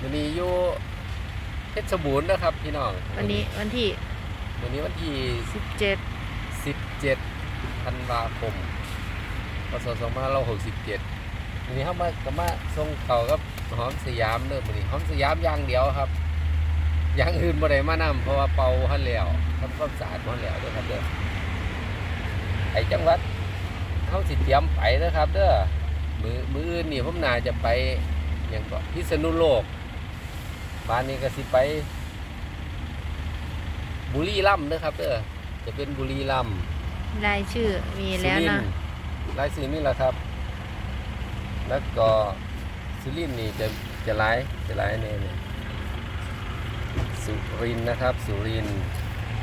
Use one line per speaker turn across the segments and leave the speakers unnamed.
วันนี้อยู่เพชรบูรณ์นะครับพี่น้อง
วันนี้วันที่
วันนี้วันที่
17
17ธันวาคมพศ2567วันนี้เข้ามาก็มาส่งเขากับหอมสยามเด้อวันนี้หอมสยามอย่างเดียวครับอย่างอื่นบ่ได้มานำเพราะว่าเป่าหันแล้วทำความสะอาดหันแล้วเด้อครับเด้อไอจังหวัดเฮาสิเตรียมไปเด้อครับเด้อมือมืออื่นนี่ผมน่าจะไปหยังก็พิษณุโลก บ้านนี้ก็สิไปบุรีรัมย์เด้อครับเด้อจะเป็นบุรีรัมย์
รายชื่อมีแล้วนะ
สุรินทร์รายชื่อนี่แหละครับ แล้วก็สุรินทร์นี่จะจะหลายจะหลายเนี่ยเนี่ยสุรินทร์นะครับ สุรินทร์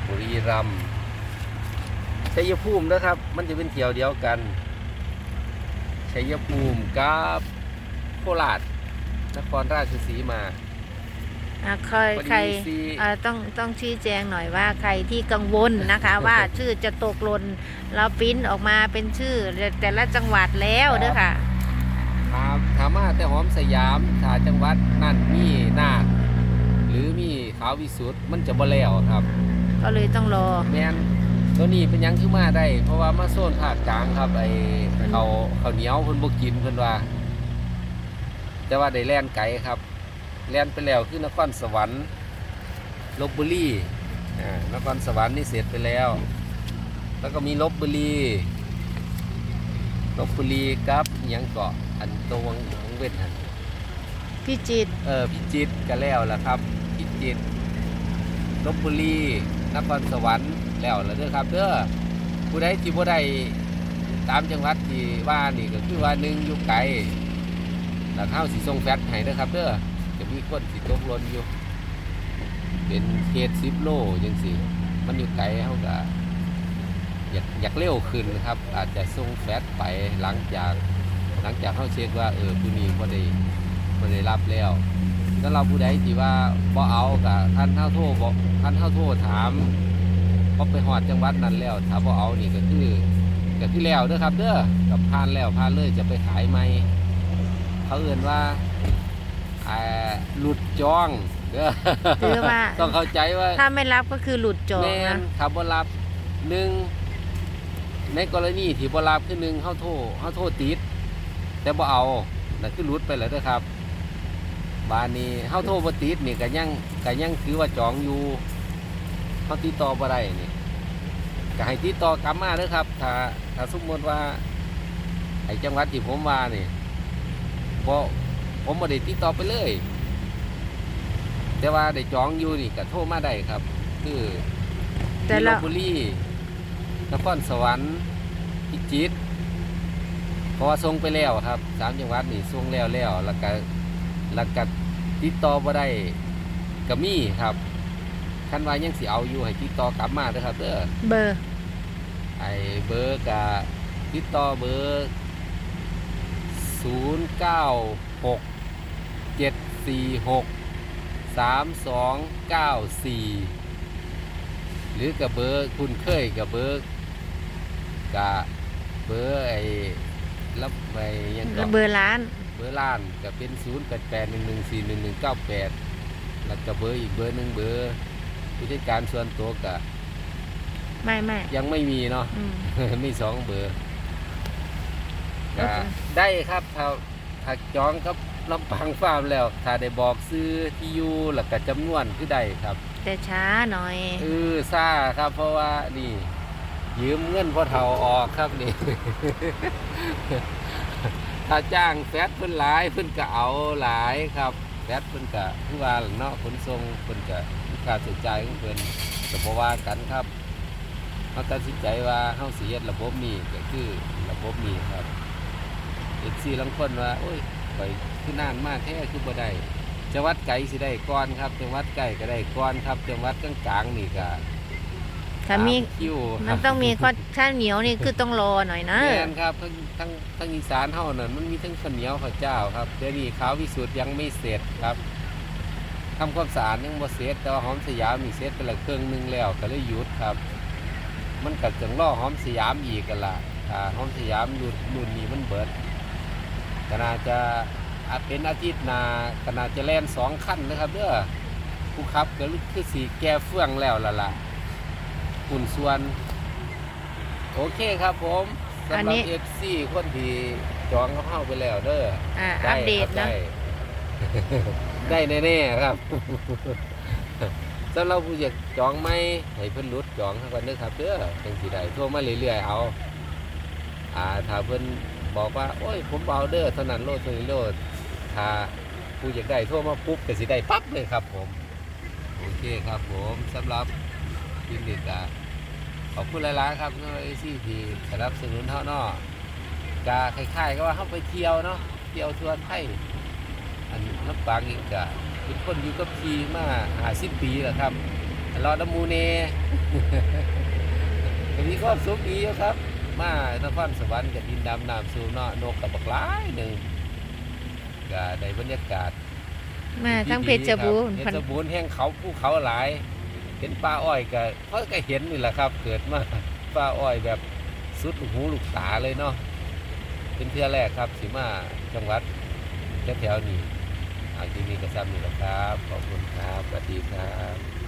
บุรีรัมย์ชัยภูมินะครับ มันจะเป็นเที่ยวเดียวกันชัยภูมิกับโคราชนครราชสีมา
อะ ใคร
พอดี
ใคร
สิ
อ่าต้องต้องชี้แจงหน่อยว่าใครที่กังวลนะคะว่าชื่อจะตกหล่นแล้วปริ้นออกมาเป็นชื่อแต่ละจังหวัดแล้วเด้อค่ะ
ถามถามมาแต่หอมสยามถ้าจังหวัดนั่นมีนาคหรือมีขาววิสุทธ์มันจะบ่แล้วครับ
ก็เลยต้องรอ
แมนตัวนี้เป็นหยังคือมาได้ เพราะว่ามาโซนภาคกลางครับไอเขาเขาวเหนียวเพิ่นบ่กินเพิ่นว่า แต่ว่าได้แล่นไกลครับ แล่นไปแล้วคือนครสวรรค์ลบบุรีอ่านครสวรรค์นี่เสร็จไปแล้ว แล้วก็มีลบบุรีลบบุรีกับอิหยังเกาะอันตวงของเว้นหัน
พี่จิตร
เออพิจิตรก็แล้วล่ะครับพิจิตรลบบุรีนครสวรรค์แล้วล่ะเด้อครับเด้อผู้ใดที่บ่ได้ตามจังหวัดที่ว่านี่ก็คือว่าหนึ่งอยู่ไกลแล้วเฮาสิส่งแฟกซ์ให้เด้อครับเด้อ จะมีคนสิตกหล่นอยู่ เป็นเขต10โลจังซี่มันอยู่ไกลเฮาก็อยากอยากเร็วขึ้นครับ อาจจะส่งแฟกซ์ไปหลังจาก หลังจากเฮาเช็คว่าเออผู้นี้บ่ได้บ่ได้รับแล้วแล้วเราผู้ใดที่ว่าบ่เอากับท่านเท่าโทษบ่ท่านเท่าโทษถามพอไปหอดจังหวัดนั้นแล้วถ้าบ่เอานี่ก็คือก็คือแล้วเด้อครับเด้อกับผ่านแล้วผ่านเลยจะไปขายใหมเขาเอื่นว่า หลุดจองเด้อ
ถือว่า
ต้องเข้าใจว่า
ถ้าไม่รับก็คือหลุดจอง
แม่
นะ
นถ้าบ่รับหนึ่งในกรณีที่บ่รับคือหนึ่งเฮาโทษเฮาโทษติด แต่บ่เอานั่นคือหลุดไปแล้วเด้อครับบานนี้เฮาโทรบ่ติดนี่ก็ยังก็ยังถือว่าจองอยู่เฮาติดต่อบ่ได้นี่ก็ให้ติดต่อกลับมาเด้อครับ ถ้าถ้าสมมติว่าไอ้จังหวัดที่ผมว่านี่บ่ ผมบ่ได้ติดต่อไปเลย แต่ว่าได้จองอยู่นี่ก็โทรมาได้ครับ คือ
แต่
ที่ล
ละ
บบุรีนครสวรรค์พิจิตรเพราะว่าส่งไปแล้วครับสามจังหวัดนี่ส่งแล้วแล้วแล้วก็แล้วก็ติดต่อบ่ได้ก็มีครับคันว่ายังสิเอาอยู่ให้ติดต่อกลับมาเด้อครับเด้อ
เบอร์
ไอ้เบอร์ก็ติดต่อเบอร์ 0 9 6 7 4 6 3 2 9 4หรือกับเบอร์คุณเคยกับเบอร์กับเบอร์ไอ้รับไปยังก็
เบอร์ร้าน
เบอร์ล้านก็เป็น0 8 8 1 1 4 1 1 9 8แล้วก็เบอร์อีกเบอร์หนึ่งเบอร์ผู้จัดการส่วนตัวก็
ไม่ไม่
ยังไม่มีเนาะ
อืม
มีสองเบอร์
โอ
ก็
เค
ได้ครับ ถ้าถ้าจองกับลำพังฟาร์มแล้ว ถ้าได้บอกซื้อที่อยู่แล้วก็จำนวนคือได้ครับ
แต่ช้าหน่อย
เออซ่าครับ เพราะว่านี่ ยืมเงินพ่อเฒ่าออกครับนี่ ถ้าจ้างแฟดเพิ่นหลายเพิ่นก็เอาหลายครับแฟดเพิ่นก็คือว่าล่ะเนาะขนส่งเพิ่นก็ค่าใช้จ่ายของเพิ่นก็บ่ว่ากันครับเฮาตัดสินใจว่าเฮาสิเฮ็ดระบบนี้ก็คือระบบนี้ครับ เอ็กซี่ลังคนว่าโอ้ยไปคือนานมากแท้คือบ่ได้จังหวัดไกลสิได้ก่อนครับจังหวัดใกล้ก็ได้ก่อนครับจังหวัดกลางๆนี่ก็
ถ้ามี
สคิว
มันต้องมีข้อข้าวเหนียวนี่คือต้องรอหน่อยนะ
แม่นครับทั้งทั้งทั้งอีสานเฮานั่นมันมีทั้งข้าวเหนียวข้าวเจ้าครับเดี๋ยวนี้ขาววิสุทธ์ยังไม่เสร็จครับทำความสะอาดยังบ่เสร็จแต่ว่าหอมสยามมีเสร็จไปและเครื่องหนึงแล้วก็เลยหยุดครับ มันก็จังรอหอมสยามอีกกันล่ะถ้าหอมสยามรุ่นรุ่นนี้มันเบิด ก็น่าจะอาจเป็นอาทิตย์หนาขนาดจะแล่นสองขั้นนะครับเด้อผู้ขับก็คือสีแก้เฟื่องแล้วล่ะล่ะคุณส่วน โอเคครับผมสำห
อัน
รับ
นี้
เอฟซีคนที่จองเข้าไปแล้วเด้อ
อ่า
ได้
อัปเดต
ครับ
นะ
ได้ได้แน่ๆครับสำหรับผู้อยากจองไหมให้เพิ่นรุดจองเข้ากันเด้อครับเด้อจังสิได้โทรมาเรื่อยๆเอาอ่าถ้าเพิ่น บอกว่า โอ้ย ผมเอาเด้อเท่านั้นโลดเท่านี้โลดถ้าผู้อยากได้โทรมาปุ๊บก็สิได้ปั๊บเลยครับผม โอเคครับผมสำหรับยินดีกาขอบคุณหลายๆครับน้อยซี่ที่สนับสนุนเท่านาะกาคล้ายๆก็ว่าเขาไปเที่ยวเนาะเที่ยวทั่วไทยอันน้ำปางอีกกะเป็นคนอยู่กับพีมาหาสิบปีแล้วครับรอดมูเนก็มีความสุขดีครับ มานครสวรรค์กับดินดำน้ำสูงเนาะนกกับบักหลายหนึ่งก็ได้บรรยากาศ
มาทั้งเพชรบูรณ์
เพ
พัน
ชรบูรณ์แห่งเขาภูเขาหลาย เห็นปลาอ้อยก็เขาก็เห็นนี่แหละครับ เกิดมาปลาอ้อยแบบสุดหูลูกตาเลยเนาะเป็นเทื่อแรกครับสิมาจังหวัดแถวๆนี้อาทีนี้ก็ซ้ำนี่แหละครับ ขอบคุณครับสวัสดีครับ